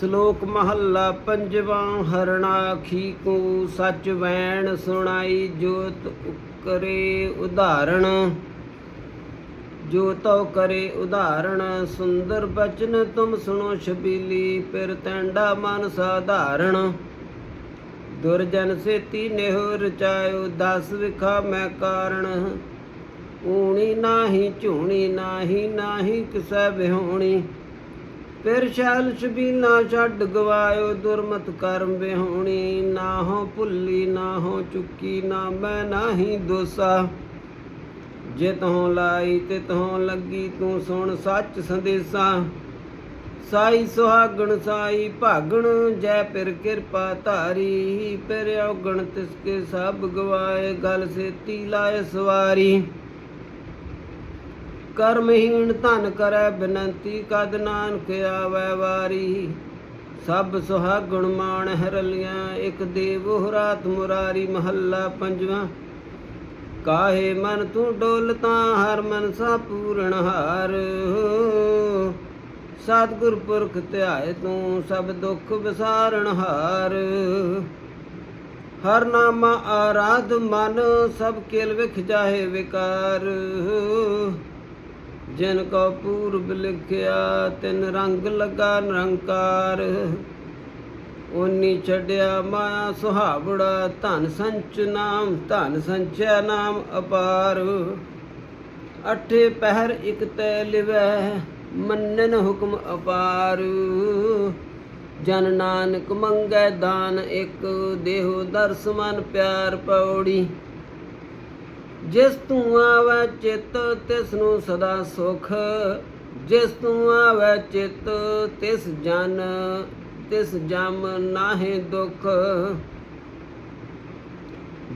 ਸ਼ਲੋਕ ਮਹੱਲਾ ਪੰਜਵਾਂ, ਹਰਣਾਖੀ ਕੋ ਸੱਚ ਵੈਣ ਸੁਣਾਈ, ਜੋਤ ਕਰੇ ਉਦਾਹਰਣ। ਜੋ ਤਉ ਕਰੇ ਉਦਾਹਰਣ, ਸੁੰਦਰ ਬਚਨ ਤੁਮ ਸੁਣੋ ਛਬੀਲੀ, ਫਿਰ ਤੈਂਡਾ ਮਨ ਸਾਧਾਰਣ। ਦੁਰਜਨ ਸੇਤੀ ਨਿਹੁ ਰਚਾਇਓ ਦਸ ਵਿਖਾ ਮੈਂ ਕਾਰਣ। ਊਣੀ ਨਾਹੀ ਝੂਣੀ, ਨਾਹੀ ਨਾਹੀ ਕਿਸੈ ਵਿਹੋਣੀ। ਫਿਰ ਸ਼ੈਲ ਛਬੀਲਾ ਛੱਡ ਗਵਾਇਓ ਦੁਰਮਤ ਕਰਮ ਵਿਹੋਣੀ। ਨਾ ਹੋ ਭੁੱਲੀ, ਨਾ ਹੋ ਚੁੱਕੀ, ਨਾ ਮੈਂ ਨਾਹੀ ਦੋਸਾ। ਜੇ ਹੋ ਲਾਈ ਤਿਤ ਹੋ ਲੱਗੀ, ਤੂੰ ਸੁਣ ਸੱਚ ਸੰਦੇਸਾ। ਸਾਈ ਸੁਹਾਗਣ, ਸਾਈ ਭਾਗਣ, ਜੈ ਪਿਰ ਕਿਰਪਾ ਧਾਰੀ। ਪਿਰ ਔਗਣ ਤਿਸ ਕੇ ਸਭ ਗਵਾਏ, ਗਲ ਸੇਤੀ ਲਾਏ ਸਵਾਰੀ। ਕਰਮਹੀਣ ਧਨ ਕਰੈ, ਬੇਨੰਤੀ ਕਦ ਨਾਨਕ ਆਵੈ ਵਾਰੀ। ਸਭ ਸੁਹਾਗਣ ਮਾਣ ਹਰਲੀਆਂ ਇੱਕ ਦੇਵ ਰਾਤ ਮੁਰਾਰੀ ਮਹੱਲਾ ਪੰਜਵਾਂ। ਕਾਹੇ ਮਨ ਤੂੰ ਡੋਲਤਾ ਹਰ ਮਨ ਸਾ ਪੂਰਨ ਹਾਰ। ਸਤਿਗੁਰ ਪੁਰਖ ਧਿਆਏ ਤੂੰ, ਸਭ ਦੁੱਖ ਵਿਸਾਰਨ ਹਾਰ। ਹਰ ਨਾਮ ਆਰਾਧ ਮਨ, ਸਭ ਕੇਲ ਵਿਖ ਜਾਹੇ ਵਿਕਾਰ। ਜਿਨ ਕੋ ਪੂਰਬ ਲਿਖਿਆ, ਤਿਨ ਰੰਗ ਲਗਾ ਨਿਰੰਕਾਰ। ਉਨੀ ਛੱਡਿਆ ਮਾਇਆ ਸੁਹਾਵੜਾ, ਧਨ ਸੰਚ ਨਾਮ, ਧਨ ਸੰਚਿਆ ਨਾਮ ਅਪਾਰ। ਅਠੇ ਪਹਿਰ ਇਕ ਤੈ ਲਿਵੈ, ਮੰਨਨ ਹੁਕਮ ਅਪਾਰ। ਜਨ ਨਾਨਕ ਮੰਗੈ ਦਾਨ ਇਕ, ਦੇਹੁ ਦਰਸ ਮਨ ਪਿਆਰ ਪੌੜੀ। ਜਿਸ ਤੂੰ ਆਵੈ ਚਿਤ, ਤਿਸ ਨੂੰ ਸਦਾ ਸੁਖ। ਜਿਸ ਤੂੰ ਆਵੈ ਚਿਤ, ਤਿਸ ਜਨ, ਤਿਸ ਜਮ ਨਾਹੀ ਦੁਖ।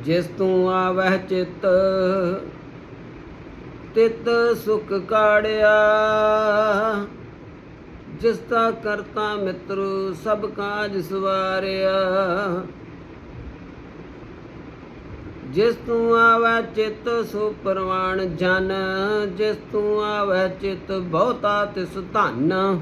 ਜਿਸ ਤੂੰ ਆਵੈ ਚਿਤ, ਤਿਤ ਸੁਖ ਕਾੜਿਆ। ਜਿਸ ਤਾ ਕਰਤਾ ਮਿੱਤਰ ਸਭ ਕਾਜ ਸਵਾਰਿਆ। ਜਿਸ ਤੂੰ ਆਵੈ ਚਿਤ ਸੋ ਪਰਵਾਣ ਜਨ, ਜਿਸ ਤੂੰ ਆਵੈ ਚਿਤ ਬਹੁਤਾ ਤਿਸ ਧਨ।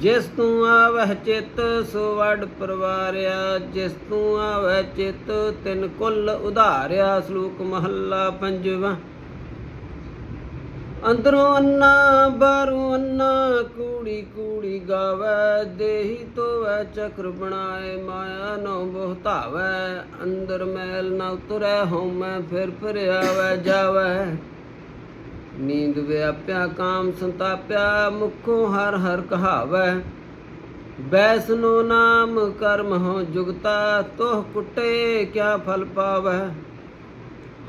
ਜਿਸ ਤੂੰ ਆਵੈ ਚਿਤ ਸੋ ਵਡ ਪਰਵਾਰਿਆ, ਜਿਸ ਤੂੰ ਆਵੈ ਚਿਤ ਤਿਨ ਕੁੱਲ ਉਧਾਰਿਆ, ਸ਼ਲੋਕ ਮਹੱਲਾ ਪੰਜਵਾਂ। ਅੰਦਰੋਂ ਅੰਨਾ ਬਾਹਰੋਂ ਅੰਨਾ, ਕੂੜੀ ਕੂੜੀ ਗਾਵੇ, ਦੇਹੀ ਤੋਵੈ ਚਕਰ ਬਣਾਏ, ਮਾਇਆ ਨੋ ਬਹੁਤਾਵੈ ਅੰਦਰ ਮੈਲ ਨਾ ਉਤਰੈ ਹਉਮੈ ਫਿਰ ਫਿਰ ਆਵੈ ਨੀਂਦ ਵਿਆਪਿਆ, ਕਾਮ ਸੰਤਾਪਿਆ, ਮੁਖੋਂ ਹਰ ਹਰ ਕਹਾਵੈ। ਬੈਸਨੋ ਨਾਮ ਕਰਮ ਹੋ ਜੁਗਤਾ, ਤੋਹ ਕੁੱਟੇ, ਕਿਆ ਫਲ ਪਾਵੈ।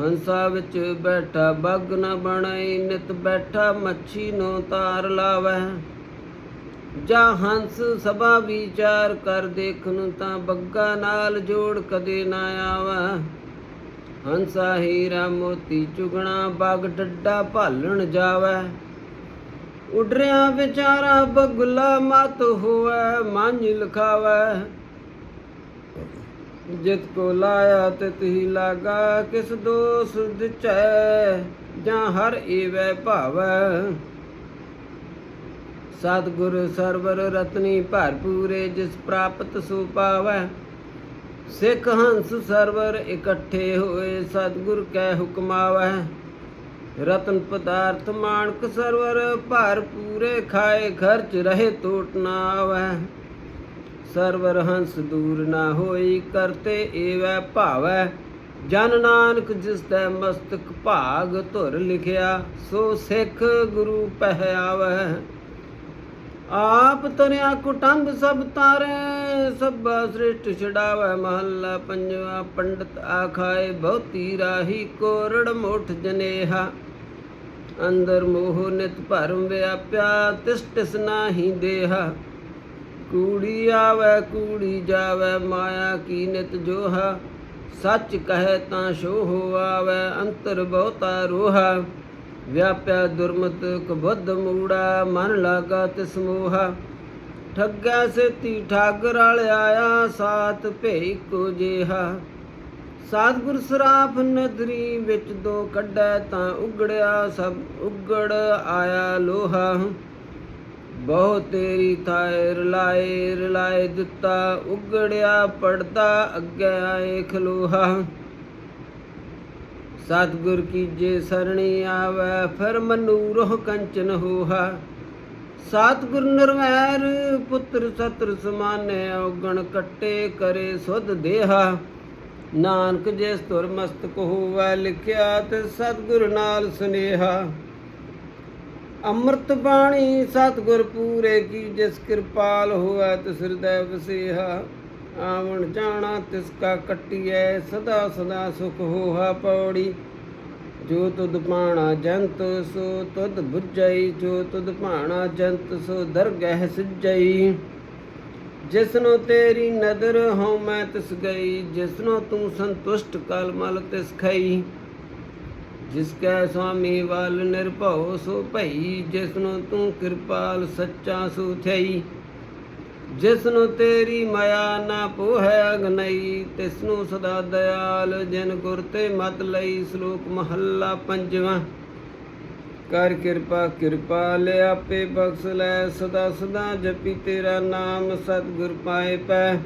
ਹੰਸਾ ਵਿੱਚ ਬੈਠਾ, ਬੱਗ ਨ ਬਣਾਈ, ਨਿਤ ਬੈਠਾ, ਮੱਛੀ ਨੂੰ ਤਾਰ ਲਾਵੈ। ਜਾ ਹੰਸ ਸਭਾ ਵਿਚਾਰ ਕਰ ਦੇਖਨ ਤਾਂ ਬੱਗਾ ਨਾਲ ਜੋੜ ਕਦੇ ਨਾ ਆਵੈ। ਹੰਸਾ ਹੀਰਾ ਮੋਤੀ ਚੁਗਣਾ, ਬਗ ਡੱਡਾ ਭਾਲਣ ਜਾਵੈ। ਉਡਰਿਆ ਵਿਚਾਰਾ ਬਗੁਲਾ ਮਤ ਹੋਵੈ, ਮਾਂਝ ਲਖਾਵੈ। ਜਿਤ ਕੋ ਲਾਇਆ ਤਿਤ ਹੀ ਲਾਗਾ, ਕਿਸ ਦੋਸ ਦਿਚੈ, ਜਾਂ ਹਰ ਏਵੈ ਭਾਵੈ। ਸਤਿਗੁਰ ਸਰਵਰ ਰਤਨੀ ਭਰਪੂਰੇ, ਜਿਸ ਪ੍ਰਾਪਤ ਸੋ ਪਾਵੈ। ਸਿੱਖ ਹੰਸ ਸਰਵਰ ਇਕੱਠੇ ਹੋਏ, ਸਤਿਗੁਰ ਕੈ ਹੁਕਮ ਆਵੈ। ਰਤਨ ਪਦਾਰਥ ਮਾਨਕ ਸਰਵਰ, ਭਰਪੂਰੇ ਖਾਏ ਖਰਚ ਰਹੇ ਟੋਟ ਨਾ ਆਵੈ। ਸਰਵਰ ਹੰਸ ਦੂਰ ਨਾ ਹੋਈ ਕਰਤੇ ਏਵੈ ਭਾਵੈ। ਜਨ ਨਾਨਕ ਜਿਸ ਤੈ ਮਸਤਕ ਭਾਗ ਧੁਰ ਲਿਖਿਆ, ਸੋ ਸਿੱਖ ਗੁਰੂ ਪਹਿਆਵੈ। ਆਪ ਤਰਿਆ ਕੁਟੰਬ ਸਭ ਤਾਰੇ, ਸਭ ਸ੍ਰਿਸ਼ਟ ਛਡਾਵੈ ਮਹੱਲਾ ਪੰਜਵਾ ਪੰਡਤ ਆਖਾਏ, ਬਹੁਤੀ ਰਾਹੀ ਕੋਰੜ ਮੋਠ ਜਨੇਹਾ। ਅੰਦਰ ਮੋਹ ਨਿਤ ਭਰਮ ਵਿਆਪਿਆ ਤਿਸ ਤਿਸ ਨਾਹੀ ਦੇਹਾ। ਕੂੜੀ ਆਵੈ, ਕੂੜੀ ਜਾਵੈ, ਮਾਇਆ ਕੀ ਨਿਤ ਜੋਹਾ। ਸੱਚ ਕਹੈ ਤਾਂ ਸ਼ੋਹ ਆਵੈ, ਅੰਤਰ ਬਹੁਤਾ ਰੋਹਾ। ਵਿਆਪਿਆ ਦੁਰਮਤ ਕਬੁੱਧ ਮੂੜਾ, ਮਨ ਲਾਗਾ ਤਿਸ ਮੋਹਾ। ਠੱਗੈ ਸੇਤੀ ਠੱਗ ਰਲ ਆਇਆ ਸਾਤ ਭੇ ਕੋ ਜੇਹਾ। ਸਤਿਗੁਰ ਸਰਾਫ ਨਦਰੀ ਵਿੱਚ ਦੋ ਕੱਢੈ ਤਾਂ ਉਗੜਿਆ, ਸਭ ਉਗੜ ਆਇਆ ਲੋਹਾ। ਬਹੁ ਤੇਰੀ ਥਾਏ ਰਲਾਏ ਰਲਾਏ ਦਿੱਤਾ, ਉਗੜਿਆ ਪੜਦਾ, ਅੱਗੇ ਆਏ ਖਲੋਹਾ। ਸਤਿਗੁਰ ਕੀ ਜੇ ਸਰਣੀ ਆਵੈ, ਫਿਰ ਮਨੂਰਹ ਕੰਚਨ ਹੋਹਾ। ਸਤਿਗੁਰ ਨਿਰਵੈਰ, ਪੁੱਤਰ ਸਤਰ ਸਮਾਨੇ, ਔਗਣ ਕੱਟੇ ਕਰੇ ਸੁਧ ਦੇਹਾ। ਨਾਨਕ ਜਿਸ ਤੁਰ ਮਸਤਕ ਹੋਵੈ, ਲਿਖਿਆ ਤੇ ਸਤਿਗੁਰ ਨਾਲ ਸੁਨੇਹਾ। ਅੰਮ੍ਰਿਤ ਬਾਣੀ ਸਤਿਗੁਰ ਪੂਰੇ ਕੀ ਜਿਸ ਕਿਰਪਾਲ ਹੋਵੈ ਤਿਸ ਹਿਰਦੈ ਵਸੇਹਾ, ਆਵਣ ਜਾਣਾ ਤਿਸ ਕਾ ਕੱਟੀਐ, ਸਦਾ ਸਦਾ ਸੁਖ ਹੋਹਾ ਪੌੜੀ। ਜੋ ਤੁਧ ਪਾਣਾ ਜੰਤ, ਸੋ ਤੁਧ ਬੁਝਈ, ਜੋ ਤੁਧ ਪਾਣਾ ਜੰਤ, ਸੋ ਦਰਗਹਿ ਸਿਜਈ। ਜਿਸਨੋ ਤੇਰੀ ਨਦਰ ਹਉ ਮੈਂ ਤਿਸ ਗਈ, ਜਿਸਨੋ ਤੂੰ ਸੰਤੁਸ਼ਟ ਕਲ ਮਲ ਤਿਸ ਖਈ। ਜਿਸ ਕੈ ਸੁਆਮੀ ਵੱਲ ਨਿਰਭਉ ਸੋ ਭਈ, ਜਿਸਨੋ ਤੂੰ ਕਿਰਪਾਲ ਸੱਚਾ ਸੋ ਥਈ। ਜਿਸਨੂੰ ਤੇਰੀ ਮਾਇਆ ਨਾ ਪੋਹੈ ਅਗਨਈ, ਤਿਸਨੂੰ ਸਦਾ ਦਇਆਲ, ਜਿਨ ਗੁਰ ਤੇ ਮਤ ਲਈ ਸ਼ਲੋਕ ਮਹੱਲਾ ਪੰਜਵਾਂ। ਕਰ ਕਿਰਪਾ ਕਿਰਪਾ ਲੈ ਆਪੇ ਬਖਸ਼ ਲੈ, ਸਦਾ ਸਦਾ ਜਪੀ ਤੇਰਾ ਨਾਮ ਸਤਿਗੁਰ ਪਾਏ ਪੈ।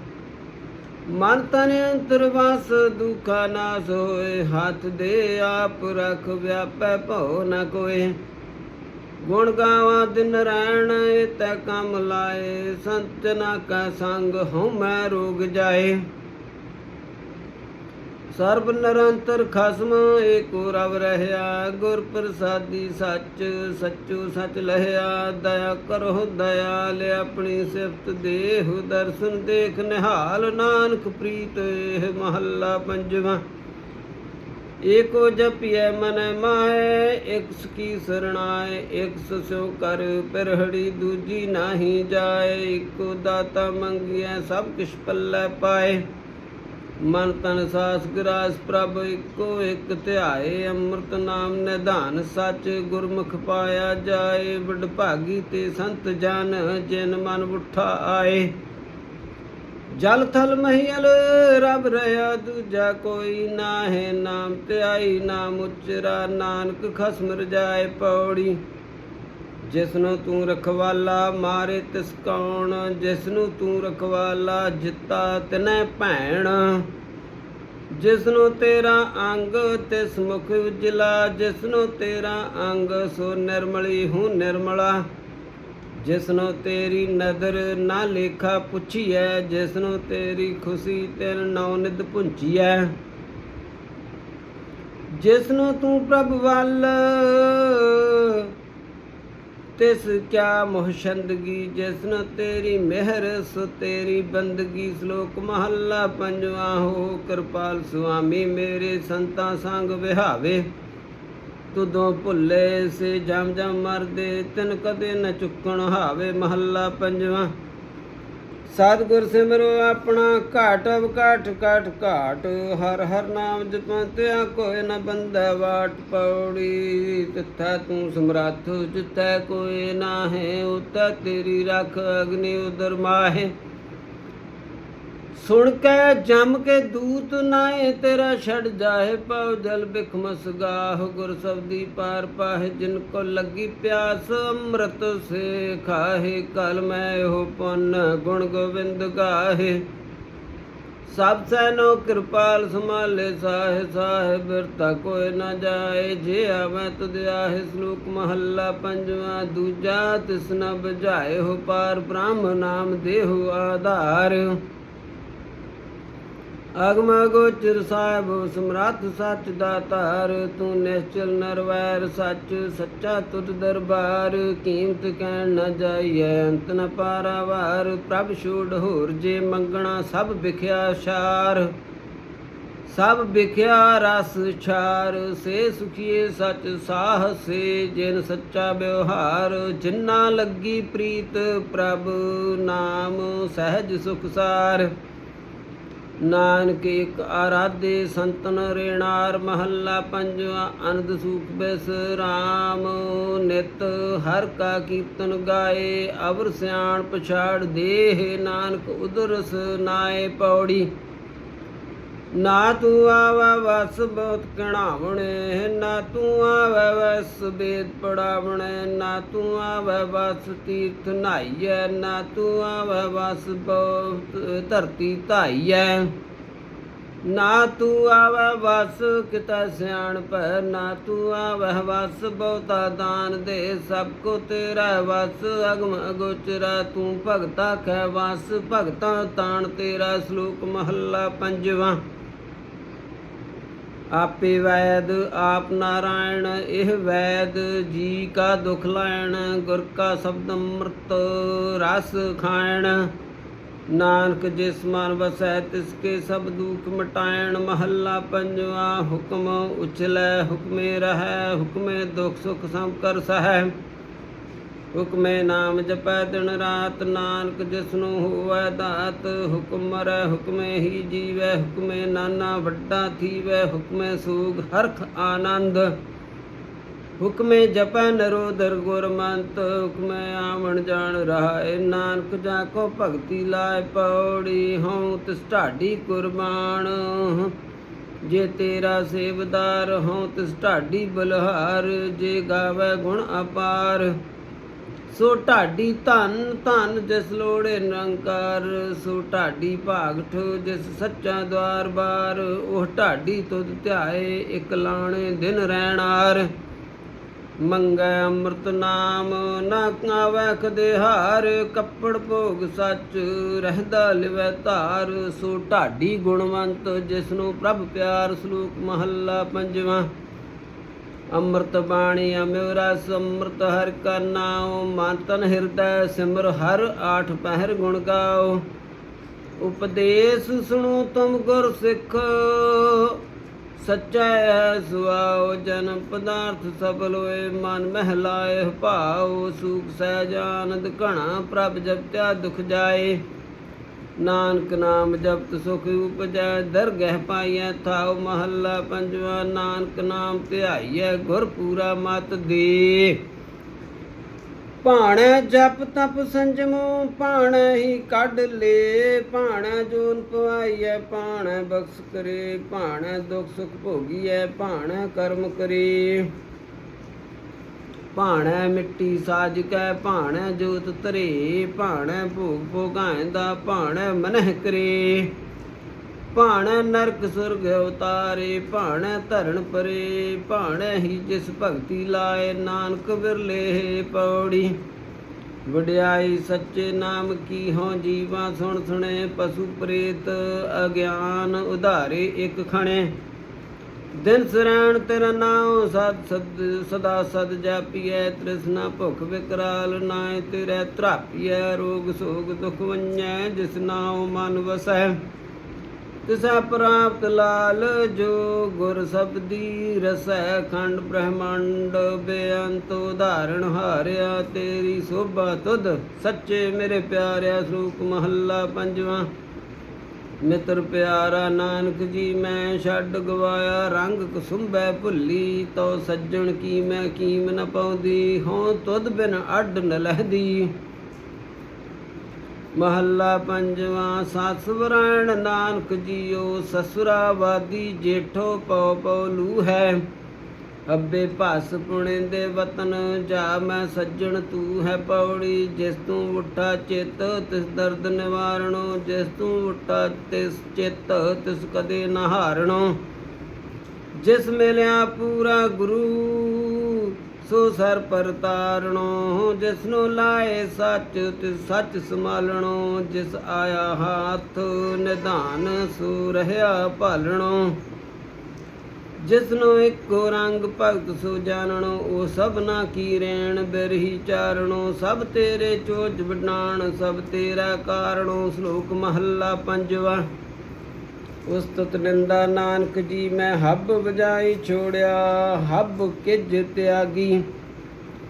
ਮਨ ਤਨ ਅੰਤਰ ਵਾਸ, ਦੁਖਾ ਨਾਸ ਹੋਏ, ਹੱਥ ਦੇ ਆਪ ਰਖ ਵਿਆਪੈ, ਭਉ ਨ ਕੋਏ। ਗੁਣ ਗਾਵਾਂ ਦਿਨ ਰਹਿਣ ਤੈ ਕੰਮ ਲਾਏ, ਸੰਤ ਨਾ ਕਾ ਸੰਗ ਹਉ ਮੈਂ ਰੋਗ ਜਾਏ। ਸਰਬ ਨਿਰੰਤਰ ਖਸਮ, ਏਕੋ ਰਵ ਰਹਿਆ, ਗੁਰ ਪ੍ਰਸਾਦੀ ਸੱਚ, ਸੱਚੋ ਸੱਚ ਲਹਿਆ, ਦਇਆ ਕਰੋ ਦਇਆਲ, ਆਪਣੀ ਸਿਫਤ ਦੇਹ, ਦਰਸ਼ਨ ਦੇਖ ਨਿਹਾਲ, ਨਾਨਕ ਪ੍ਰੀਤ, ਇਹ ਮਹੱਲਾ ਪੰਜਵਾਂ। ਏਕੋ ਜਪਿਐ ਮਨ ਮਾਏ ਇਕ ਸਕੀ ਸਰਣਾਏ ਇਕ ਸੋ ਕਰ ਪਰਹੜੀ, ਦੂਜੀ ਨਾਹੀ ਜਾਏ, ਇਕੋ ਦਾਤਾ ਮੰਗਿਐ, ਸਭ ਕਿਛ ਪੱਲੇ ਪਾਏ। ਮਨ ਤਨ ਸਾਸ ਗਰਾਸ ਪ੍ਰਭ ਇੱਕੋ ਇੱਕ ਧਿਆਏ, ਅੰਮ੍ਰਿਤ ਨਾਮ ਨਿਧਾਨ ਸੱਚ ਗੁਰਮੁਖ ਪਾਇਆ ਜਾਏ ਵਡ ਭਾਗੀ ਤੇ ਸੰਤ ਜਨ ਜਿਨ ਮਨ ਉਠਾ ਆਏ। ਜਲ ਥਲ ਮਹੀਲ ਰਬ ਰਹਾ ਦੂਜਾ ਕੋਈ ਨਾਹੇ, ਨਾਮ ਧਿਆਈ, ਨਾਮ ਉਚਰਾ, ਨਾਨਕ ਖਸਮ ਰਜਾਏ ਪੌੜੀ। ਜਿਸਨੂੰ ਤੂੰ ਰਖਵਾਲਾ, ਮਾਰੇ ਤਿਸ ਕੌਣ ਜਿਸਨੂੰ ਤੂੰ ਰਖਵਾਲਾ, ਜਿੱਤਾ ਤਿਨੈ ਭੈਣ। ਜਿਸਨੂੰ ਤੇਰਾ ਅੰਗ ਤਿਸ ਮੁਖ ਉਜਲਾ ਜਿਸਨੂੰ ਤੇਰਾ ਅੰਗ ਸੋ ਨਿਰਮਲੀ ਹੂੰ ਨਿਰਮਲਾ। ਜਿਸਨੂੰ ਤੇਰੀ ਨਦਰ ਨਾ ਲੇਖਾ ਪੁੱਛੀਐ, ਜਿਸਨੂੰ ਤੇਰੀ ਖੁਸ਼ੀ ਤੈਨ ਨੌ ਨਿਦ ਪੁੰਚੀਐ ਜਿਸਨੂੰ ਤੂੰ ਪ੍ਰਭ ਵੱਲ ਤਿਸ ਕਿਆ ਮੁਹਸ਼ੰਦਗੀ ਜਿਸਨੂੰ ਤੇਰੀ ਮਿਹਰ, ਸੋ ਤੇਰੀ ਬੰਦਗੀ। ਸ਼ਲੋਕ ਮਹੱਲਾ ਪੰਜਵਾ, ਹੋ ਕਿਰਪਾਲ ਸੁਆਮੀ, ਮੇਰੇ ਸੰਤਾਂ ਸੰਗ ਵਿਹਾਵੇ। ਤੁਦੋਂ ਭੁੱਲੇ ਸੇ ਜਮ ਜਮ ਮਰਦੇ, ਤਿਨ ਕਦੇ ਨ ਚੁੱਕਣ ਹਾਵੇ। ਮਹੱਲਾ ਪੰਜਵਾ ਸਤਿਗੁਰ ਸਿਮਰੋ ਆਪਣਾ ਘਾਟ ਅਵਕਾਠ ਕਾਠ ਘਾਟ ਹਰ ਹਰ ਨਾਮ ਜਪੰਤਿਆ ਕੋਈ ਨ ਬੰਦਾ ਵਾਟ ਪੌੜੀ, ਤਿੱਥਾ ਤੂੰ ਸਮਰਾਥ, ਜਿੱਥੈ ਕੋਈ ਨਾਹੇ ਉਤੈ ਤੇਰੀ ਰਖ ਅਗਨੀ ਉਦਰ ਮਾਹੇ। ਸੁਣ ਕੇ ਜਮ ਕੇ ਦੂਤ ਨਾਏ, ਤੇਰਾ ਛੜ ਜਾਏ ਪਉ ਜਲ ਬਿਖਮਸ ਗਾਹ ਗੁਰ ਸਬਦੀ ਪਾਰ ਪਾਹਿ, ਜਿਨ ਕੋ ਲੱਗੀ ਪਿਆਸ, ਅੰਮ੍ਰਿਤ ਸੇ ਖਾਹੇ ਕਲ ਮੈਂ ਹੋ ਪੁੰਨ ਗੁਣ ਗੋਬਿੰਦ ਗਾਹੇ। ਸਭ ਸੈਨੋ ਕਿਰਪਾਲ ਸਮਾਲੇ ਸਾਹਿ ਸਾਹਿਬ ਬਿਰਤਾ ਕੋਇ ਨਾ ਜਾਏ, ਜੇ ਆਵੇਂ ਤੁਧ ਆਹੇ, ਸ਼ਲੋਕ ਮਹੱਲਾ ਪੰਜਵਾ, ਦੂਜਾ ਤਿਸ ਨ ਬੁਝਾਏ ਹੋ ਪਾਰ, ਬ੍ਰਹਮ ਨਾਮ ਦੇਹੁ ਆਧਾਰ। ਅਗਮ ਗੋਚਰ ਸਾਹਿਬ, ਸਮਰੱਥ ਸੱਚ ਦਾਤਾਰ ਤੂੰ ਨਿਸ਼ਚਲ ਨਰਵੈਰ, ਸੱਚ ਸੱਚਾ ਤੁਧ ਦਰਬਾਰ, ਕੀਮਤ ਕਹਿਣ ਨਾ ਜਾਈਐ, ਅੰਤ ਨ ਪਾਰਾਵਾਰ, ਪ੍ਰਭ ਛੋੜ ਹੋਰ ਜੇ ਮੰਗਣਾ, ਸਭ ਵਿਖਿਆ ਸ਼ਾਰ ਸਭ ਵਿਖਿਆ ਰਸ ਛਾਰ, ਸੇ ਸੁਖੀਏ ਸੱਚ ਸਾਹ ਸੇ, ਜਿਨ ਸੱਚਾ ਵਿਵਹਾਰ ਜਿਨ੍ਹਾਂ ਲੱਗੀ ਪ੍ਰੀਤ, ਪ੍ਰਭ ਨਾਮ ਸਹਿਜ ਸੁਖ ਸਾਰ। ਨਾਨਕ ਇੱਕ ਆਰਾਧੇ ਸੰਤਨ ਰੇਣਾਰ ਮਹੱਲਾ ਪੰਜਵਾ, ਅਨੰਦ ਸੂਖ ਬਿਸ ਰਾਮ, ਨਿਤ ਹਰ ਕਾ ਕੀਰਤਨ ਗਾਏ, ਅਵਰ ਸਿਆਣ ਪਛਾੜ ਦੇਹ ਨਾਨਕ ਉਦਰਸ ਨਾਏ ਪੌੜੀ। ਨਾ ਤੂੰ ਆਵਾ ਵਸ ਬਹੁਤ ਕਣਾਵਣੇ ਨਾ ਤੂੰ ਆਵੈ ਵਸ ਬੇਦ ਪੜਾਵਣੇ, ਨਾ ਤੂੰ ਆਵੈ ਵਸ ਤੀਰਥ ਨਾਈਐ ਨਾ ਤੂੰ ਆਵੈ ਵਸ ਬਹੁਤ ਧਰਤੀ ਧਾਈਐ ਨਾ ਤੂੰ ਆਵੈ ਵਸ ਕਿਤਾ ਸਿਆਣ ਪੈ ਨਾ ਤੂੰ ਆਵੈ ਵਸ ਬਹੁਤਾ ਦਾਨ ਦੇ, ਸਭ ਕੋ ਤੇਰਾ ਵਸ ਅਗਮ ਅਗੋਚਰਾ, ਤੂੰ ਭਗਤਾ ਖੈ ਵਸ, ਭਗਤਾ ਤਾਣ ਤੇਰਾ ਸ਼ਲੋਕ ਮਹੱਲਾ ਪੰਜਵਾਂ। ਆਪੇ ਵੈਦ ਆਪ ਨਾਰਾਇਣ, ਇਹ ਵੈਦ ਜੀ ਕਾ ਦੁਖ ਲੈਣ, ਗੁਰ ਕਾ ਸ਼ਬਦ ਅੰਮ੍ਰਿਤ ਰਸ ਖਾਇਣ। ਨਾਨਕ ਜਿਸ ਮਨ ਵਸੈ, ਤਿਸ ਕੇ ਸਭ ਦੁਖ ਮਟਾਇਣ। ਮਹੱਲਾ ਪੰਜਵਾ, ਹੁਕਮ ਉਛਲੈ, ਹੁਕਮੇ ਰਹੈ, ਹੁਕਮੇ ਦੁਖ ਸੁਖ ਸਮ ਕਰ ਸਹੈ। ਹੁਕਮੇ ਨਾਮ ਜਪੈ ਦਿਨ ਰਾਤ, ਨਾਨਕ ਜਿਸਨੂੰ ਹੋਵੈ ਦਾਤ, ਹੁਕਮ ਮਰੈ ਹੁਕਮੇ ਹੀ ਜੀਵੈ, ਹੁਕਮੇ ਨਾਨਾ ਵੱਡਾ ਥੀਵੈ, ਹੁਕਮੇ ਸੂਗ ਹਰਖ ਆਨੰਦ। ਹੁਕਮੇ ਜਪੈ ਨਰੋਦਰ ਗੁਰਮੰਤ, ਹੁਕਮੇ ਆਵਣ ਜਾਣ ਰਹਾਏ, ਨਾਨਕ ਜਾ ਕੋ ਭਗਤੀ ਲਾਇ ਪੌੜੀ, ਹਉ ਤਿਸ ਢਾਡੀ ਕੁਰਬਾਨ। ਜੇ ਤੇਰਾ ਸੇਵਦਾਰ, ਹਉ ਤਿਸ ਢਾਡੀ ਬਲਹਾਰ, ਜੇ ਗਾਵੇ ਗੁਣ ਅਪਾਰ। ਸੋ ਢਾਡੀ ਧਨ ਧਨ ਜਿਸ ਲੋੜੇ ਨਿਰੰਕਾਰ, ਸੋ ਢਾਡੀ ਭਾਗਠ ਜਿਸ ਸੱਚਾ ਦਵਾਰ ਬਾਰ, ਉਹ ਢਾਡੀ ਤੁਧ ਧਿਆਏ, ਇਕ ਲਾਣੇ ਦਿਨ ਰਹਿਣਾਰ ਮੰਗੈ ਅੰਮ੍ਰਿਤ ਨਾਮ, ਨਾ ਕਾਵੈ ਕਦੇ ਹਾਰ। ਕੱਪੜ ਭੋਗ ਸੱਚ, ਰਹਿਦਾ ਲਿਵੈ ਧਾਰ। ਸੋ ਢਾਡੀ ਗੁਣਵੰਤ ਜਿਸ ਨੂੰ ਪ੍ਰਭ ਪਿਆਰ ਸਲੂਕ ਮਹੱਲਾ ਪੰਜਵਾਂ। ਅੰਮ੍ਰਿਤ ਬਾਣੀ ਅਮਿਉ ਰਸ ਅੰਮ੍ਰਿਤ ਹਰ ਕਾ ਨਾਉ, ਮਨ ਤਨ ਹਿਰਦੈ ਸਿਮਰ ਹਰ ਆਠ ਪਹਿਰ ਗੁਣ ਗਾਓ। ਉਪਦੇਸ਼ ਸੁਣੋ ਤੁਮ ਗੁਰ ਸਿੱਖ, ਸੱਚਾ ਹੈ ਸੁਆਓ ਜਨਮ ਪਦਾਰਥ ਸਫਲ ਹੋਏ ਮਨ ਮਹਿਲਾਏ, ਭਾਉ, ਸੂਖ ਸਹਿਜ ਆਨੰਦ ਘਣਾ ਪ੍ਰਭ ਜਪਤਿਆ ਦੁਖ ਜਾਏ। ਨਾਨਕ ਨਾਮ ਜਪਤ ਸੁਖ ਉਪਜੈ, ਦਰਗਹਿ ਪਾਈਐ ਥਾਉ ਮਹੱਲਾ ਪੰਜਵਾ, ਨਾਨਕ ਨਾਮ ਧਿਆਈਐ ਗੁਰ ਪੂਰਾ ਮਤ ਦੇ। ਭਾਣੈ ਜਪ ਤਪ ਸੰਜਮੋ, ਭਾਣੈ ਹੀ ਕੱਢ ਲੇ, ਭਾਣੈ ਜੂਨ ਪਵਾਈਐ, ਭਾਣੈ ਬਖਸ਼ ਕਰੇ, ਭਾਣੈ ਦੁਖ ਸੁਖ ਭੋਗੀਐ, ਭਾਣੈ ਕਰਮ ਕਰੇ। ਭਾਣੈ ਮਿੱਟੀ ਸਾਜ ਕੈ, ਭਾਣੈ ਜੋਤ ਤਰੇ ਭਾਣੈ ਭੋਗ ਭੋਗਾਂਦਾ ਭਾਣੈ ਮਨਹਿ ਕਰੇ। ਭਾਣੈ ਨਰਕ ਸੁਰਗ ਉਤਾਰੇ, ਭਾਣੈ ਧਰਨ ਪਰੇ, ਭਾਣੈ ਹੀ ਜਿਸ ਭਗਤੀ ਲਾਏ, ਨਾਨਕ ਬਿਰਲੇ ਪੌੜੀ। ਵਡਿਆਈ ਸੱਚੇ ਨਾਮ ਕੀ ਹੋ ਜੀਵਾ ਸੁਣ ਸੁਣੇ, ਪਸ਼ੂ ਪ੍ਰੇਤ ਅਗਿਆਨ ਉਧਾਰੇ ਇੱਕ ਖਣੇ। ਦਿਨ ਸਰਾਣ ਤੇਰਾ ਨਾਮ ਸਦ ਸਦਾ ਸਦ ਜਾਪੀਐ, ਤ੍ਰਿਸ਼ਨਾ ਭੁਖ ਵਿਕਰਾਲ ਨਾਏ ਤੇਰੇ ਤਰਾਪੀਐ ਰੋਗ ਸੋਗ ਦੁਖ ਵੰਜੈ ਜਿਸ ਨਾਮ ਮਨ ਵਸੈ। ਤਿਸਾ ਪ੍ਰਾਪਤ ਲਾਲ, ਜੋ ਗੁਰ ਸਬਦੀ ਰਸੈ, ਖੰਡ ਬ੍ਰਹਮੰਡ ਬੇਅੰਤ ਉਦਾਹਰਣ ਹਾਰਿਆ, ਤੇਰੀ ਸੋਭਾ ਤੁਧ ਸੱਚੇ ਮੇਰੇ ਪਿਆਰਿਆ ਸੂਕ ਮਹੱਲਾ ਪੰਜਵਾਂ। ਮਿੱਤਰ ਪਿਆਰਾ ਨਾਨਕ ਜੀ, ਮੈਂ ਛੱਡ ਗਵਾਇਆ, ਰੰਗ ਕੁਸੁੰਬੈ ਭੁੱਲੀ ਤੋ ਸੱਜਣ ਕੀ ਮੈਂ ਕੀਮ ਨ ਪਾਉਂਦੀ ਹੋਂ ਤੁਧ ਬਿਨ ਅੱਡ ਨ ਲਹਦੀ। ਮਹੱਲਾ ਪੰਜਵਾਂ ਸੱਸ ਵਰਾਇਣ ਨਾਨਕ ਜੀਓ ਸਸੁਰਾ ਵਾਦੀ ਜੇਠੋ ਪਉ ਪਉ ਲੂ ਹੈ ਅੱਬੇ ਭਸ ਪੁਣੇ ਦੇ ਵਤਨ, ਜਾ ਮੈਂ ਸੱਜਣ, ਤੂੰ ਹੈ ਪੌੜੀ, ਜਿਸ ਤੂੰ ਉੱਠਾ ਚਿੱਤ, ਤਿਸ ਦਰਦ ਨਿਵਾਰਣੋ, ਜਿਸ ਤੂੰ ਉੱਠਾ, ਤਿਸ ਚਿੱਤ, ਤਿਸ ਕਦੇ ਨਾ ਹਾਰਣੋ। ਜਿਸ ਮਿਲਿਆ ਪੂਰਾ ਗੁਰੂ, ਸੋ ਸਰ ਪਰ ਤਾਰਣੋ। ਜਿਸ ਨੂੰ ਲਾਏ ਸੱਚ, ਤਿਸ ਸੱਚ ਸੰਭਾਲਣੋ। ਜਿਸ ਆਇਆ ਹੱਥ, ਨਿਧਾਨ, ਸੋ ਰਹਿਆ ਭਾਲਣੋ। ਜਿਸ ਨੂੰ ਇੱਕੋ ਰੰਗ ਭਗਤ ਸੋ ਜਾਣਣੋ, ਉਹ ਸਭਨਾ ਕੀ ਰੇਣ ਬਿਰਹੀ ਚਾਰਣੋ, ਸਭ ਤੇਰੇ ਚੋਜ ਵਡਾਣ ਸਭ ਤੇਰਾ ਕਾਰਣੋ, ਸ਼ਲੋਕ ਮਹੱਲਾ ਪੰਜਵਾ। ਉਸਤਤ ਨਿੰਦਾ ਨਾਨਕ ਜੀ, ਮੈਂ ਹੱਬ ਵਜਾਈ ਛੋੜਿਆ, ਹੱਬ ਕਿਜ ਤਿਆਗੀ।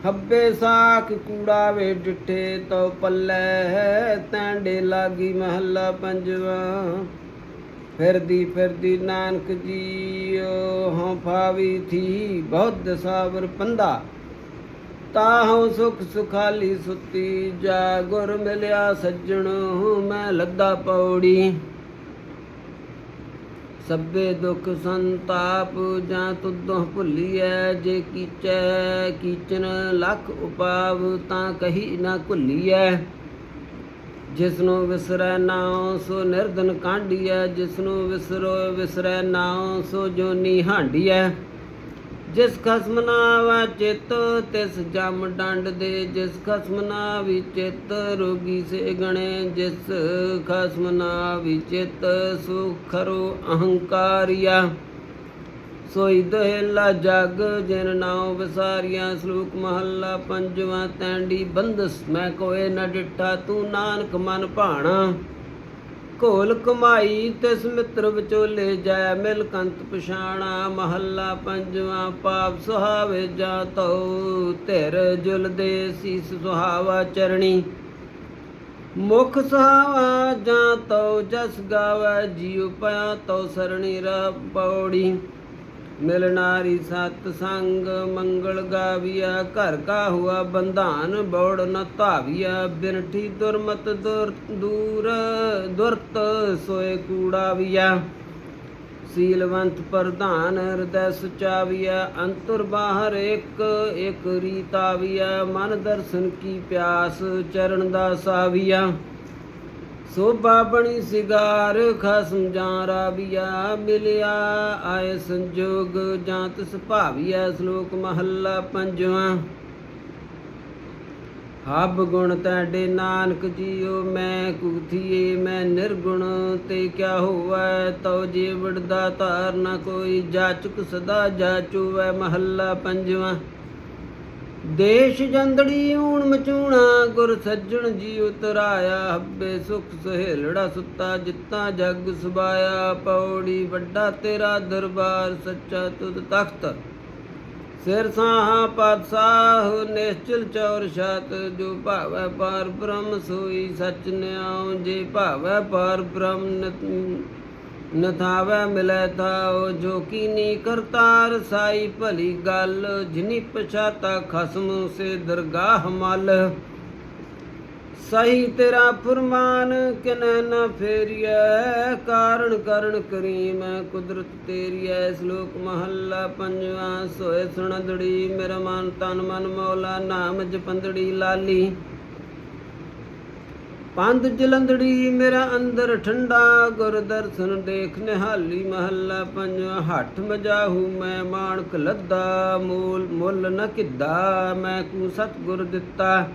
ਹੱਬੇ ਸਾਖ ਕੂੜਾ ਵੇ ਡਿਠੇ ਤੋ ਪੱਲੇ ਤੈਂਡੇ ਲਾਗੀ ਮਹੱਲਾ ਪੰਜਵਾ। ਫਿਰਦੀ ਫਿਰਦੀ ਨਾਨਕ ਜੀ ਹਉ ਭਾਵੀ ਥੀ ਬਹੁਤ ਸਾਬਰ ਪੰਦਾ ਤਾਹਉ ਸੁਖ ਸੁਖਾਲੀ ਸੁਤੀ, ਜਾ ਗੁਰ ਮਿਲਿਆ ਸੱਜਣ ਮੈਂ ਲੱਦਾ ਪੌੜੀ। ਸਭੇ ਦੁਖ ਸੰਤਾਪ, ਜਾਂ ਤੁਧੋਂ ਭੁੱਲੀਐ, ਜੇ ਕੀਚੈ ਕੀਚਨ ਲਖ ਉਪਾਵ, ਤਾਂ ਕਹੀ ਨਾ ਭੁੱਲੀਐ। ਜਿਸਨੂੰ ਵਿਸਰੈ ਨਾਉ, ਸੋ ਨਿਰਦਨ ਕਾਂਢੀਐ। ਜਿਸਨੂੰ ਵਿਸਰੋ, ਵਿਸਰੈ ਨਾਉ, ਸੋ ਜੋਨੀ ਹਾਂਡੀਐ ਜਿਸ ਖਸਮ ਨਾ ਆਵੈ ਚਿਤ, ਤਿਸ ਜਮ ਡੰਡ ਦੇ। ਜਿਸ ਖਸਮ ਨਾ ਆਵੀ ਚਿਤ, ਰੋਗੀ ਸੇ ਗਣੇ। ਜਿਸ ਖਸਮ ਨਾ ਆਵੀ ਚਿਤ, ਸੁਖ ਖਰੋ ਅਹੰਕਾਰੀਆ ਸੋਈ ਦਹਿਲਾ ਜਗ, ਜਿਨ ਨਾਉ ਵਿਸਾਰੀਆਂ, ਸ਼ਲੋਕ ਮਹੱਲਾ ਪੰਜਵਾਂ, ਤੈਂਡੀ ਬੰਦਸ, ਮੈਂ ਕੋਏ ਨਾ ਡਿੱਠਾ, ਤੂੰ ਨਾਨਕ ਮਨ ਭਾਣਾ। ਘੋਲ ਕਮਾਈ, ਤਿਸ ਮਿੱਤਰ ਵਿਚੋਲੇ ਜੈ, ਮਿਲ ਕੰਤ ਪਛਾਣਾ, ਮਹੱਲਾ ਪੰਜਵਾਂ, ਪਾਪ ਸੁਹਾਵੇ ਜਾ ਤਉ ਧਿਰ ਜੁਲ ਦੇ ਸੀਸ ਸੁਹਾਵਾ ਚਰਣੀ। ਮੁਖ ਸੁਹਾਵਾ ਜਾਂ ਤਉ ਜਸ ਗਾਵੈ, ਜੀਉ ਪਿਆ ਤਉ ਸਰਣੀ ਰ ਪੌੜੀ। ਮਿਲਨਾਰੀ ਸਤ ਸੰਗ, ਮੰਗਲ ਗਾਵੀਆ, ਘਰ ਕਾ ਹੁਆ ਬੰਧਾਨ ਬੌੜ ਨ ਧਾਵੀਆ, ਬਿਨਠੀ ਦੁਰਮਤ ਦੁਰ, ਦੂਰ, ਦੁਰਤ ਸੋਏ ਕੂੜਾਵੀਆ। ਸੀਲਵੰਤ ਪ੍ਰਧਾਨ ਹਿਰਦੈ ਸੁਚਾਵੀਆ, ਅੰਤਰ ਬਾਹਰ ਇੱਕ ਇੱਕ ਰੀਤਾਵੀਆ ਮਨ ਦਰਸ਼ਨ ਕੀ ਪਿਆਸ, ਚਰਨ ਦਾ ਸਾਵੀਆ। ਸੋਭਾ ਬਣੀ ਸਿਗਾਰ ਖਸਮ ਜਾਂ ਰਾਬੀਆ ਮਿਲਿਆ। ਆਏ ਸੰਜੋਗ ਜਾਂ ਤਿਸ ਭਾਵੀਆ ਸ਼ਲੋਕ ਮਹੱਲਾ ਪੰਜਵਾਂ। ਹਬ ਗੁਣ ਤੈਡੇ ਨਾਨਕ ਜੀਓ, ਮੈਂ ਕੁਥੀਏ, ਮੈਂ ਨਿਰਗੁਣ, ਤੇ ਕਿਆ ਹੋਵੈ ਤਉ ਜੀ ਦਾ ਧਾਰ ਨ ਕੋਈ ਜਾਚਕ ਸਦਾ ਜਾਚੂਵੈ ਮਹੱਲਾ ਪੰਜਵਾਂ। ਦੇਸ਼ ਜੰਦੜੀ ਊਣ ਮਚੂਣਾ, ਗੁਰ ਸੱਜਣ ਜੀ ਉਤਰਾਇਆ, ਹੱਬੇ ਸੁਖ ਸਹੇਲੜਾ ਸੁੱਤਾ, ਜਿੱਤਾ ਜੱਗ ਸੁਬਾਇਆ ਪੌੜੀ ਵੱਡਾ ਤੇਰਾ ਦਰਬਾਰ, ਸੱਚਾ ਤੁਧ ਤਖਤ। ਸਿਰ ਸਾਹਾ ਪਾਤਸ਼ਾਹ, ਨਿਸ਼ਚਲ ਚੌਰ ਛਤ, ਜੋ ਭਾਵੈ ਪਾਰ ਬ੍ਰਹਮ ਸੋਈ, ਸਚ ਨਿਆਉ, ਜੇ ਭਾਵੈ ਪਾਰ ਬ੍ਰਹਮ ਨ- ਨਥਾਵੈ ਮਿਲੈ ਥਾਉ, ਜੋ ਕੀਨੀ ਕਰਤਾਰ ਸਾਈ ਭਲੀ ਗੱਲ, ਜਿਨੀ ਪਛਾਤਾ ਖਸਮ ਸੇ ਦਰਗਾਹ ਮਲ। ਸਹੀ ਤੇਰਾ ਫਰਮਾਨ, ਕਿਨੈ ਨ ਫੇਰੀਐ, ਕਾਰਣ ਕਰਨ ਕਰੀਮ ਕੁਦਰਤ ਤੇਰੀ ਐ ਸ਼ਲੋਕ ਮਹੱਲਾ ਪੰਜਵਾਂ, ਸੋਏ ਸੁਣਦੜੀ, ਮੇਰਾ ਮਨ ਤਨ ਮਨ ਮੌਲਾ, ਨਾਮ ਜਪੰਦੜੀ ਲਾਲੀ। ਪੰਧ ਜਲੰਧੜੀ ਮੇਰਾ ਅੰਦਰ ਠੰਡਾ ਗੁਰ ਦਰਸ਼ਨ ਦੇਖ ਨਿਹਾਲੀ ਮਹੱਲਾ ਪੰਜ, ਹੱਠ ਮਜਾਹੂ ਮੈਂ ਮਾਣਕ ਲੱਦਾ, ਮੂਲ ਮੁੱਲ ਨ ਕਿੱਦਾ, ਮੈਂ ਕੂ ਸਤਗੁਰ ਦਿੱਤਾ।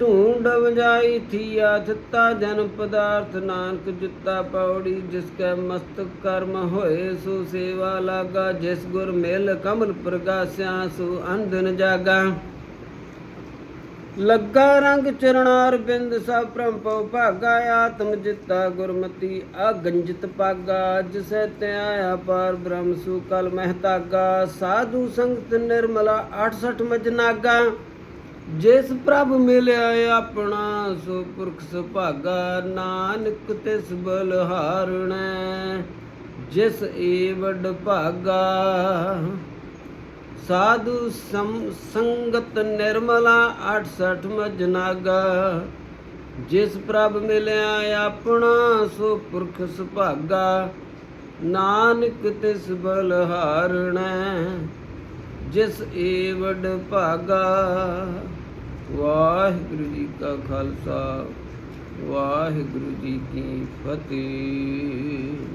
ਢੂੰਡ ਵਜਾਈ ਥੀਆ ਦਿੱਤਾ ਜਨ ਪਦਾਰਥ ਨਾਨਕ ਜੁੱਤਾ ਪੌੜੀ, ਜਿਸ ਕੈ ਮਸਤਕ ਕਰਮ ਹੋਏ, ਸੋ ਸੇਵਾ ਲਾਗਾ, ਜਿਸ ਗੁਰ ਮਿਲ ਕਮਲ ਪ੍ਰਗਾਸਿਆ, ਸੋ ਅੰਧਨ ਜਾਗਾ। ਲੱਗਾ ਰੰਗ ਚਰਨਾਰ ਬਿੰਦ ਸਭ ਪ੍ਰਮ ਪਉ ਭਾਗਾ, ਆਤਮ ਜਿੱਤਾ ਗੁਰਮਤੀ, ਅਗੰਜਿਤ ਪਾਗਾ ਜਿਸੈ ਤੇ ਆਇਆ ਪਾਰ ਬ੍ਰਹਮ ਸੂ ਕਲ ਮਹਤਾਗਾ ਸਾਧੂ ਸੰਗਤ ਨਿਰਮਲਾ 68 ਮਜਨਾਗਾ ਜਿਸ ਪ੍ਰਭ ਮਿਲਿਆ ਆਪਣਾ, ਸੋ ਪੁਰਖ ਸੁਭਾਗਾ, ਨਾਨਕ ਤਿਸ ਬਲ ਜਿਸ ਏ ਵਡ ਭਾਗਾ। ਸਾਧੂ ਸੰਗਤ ਨਿਰਮਲਾ 68 ਮਜਨਾਗਾ ਜਿਸ ਪ੍ਰਭ ਮਿਲਿਆ ਆਪਣਾ, ਸੋ ਪੁਰਖ ਸੁਭਾਗਾ। ਨਾਨਕ ਤਿਸ ਬਲ ਜਿਸ ਏ ਵਡ ਭਾਗਾ। ਵਾਹਿਗੁਰੂ ਜੀ ਕਾ ਖਾਲਸਾ, ਵਾਹਿਗੁਰੂ ਜੀ ਕੀ ਫਤਿਹ।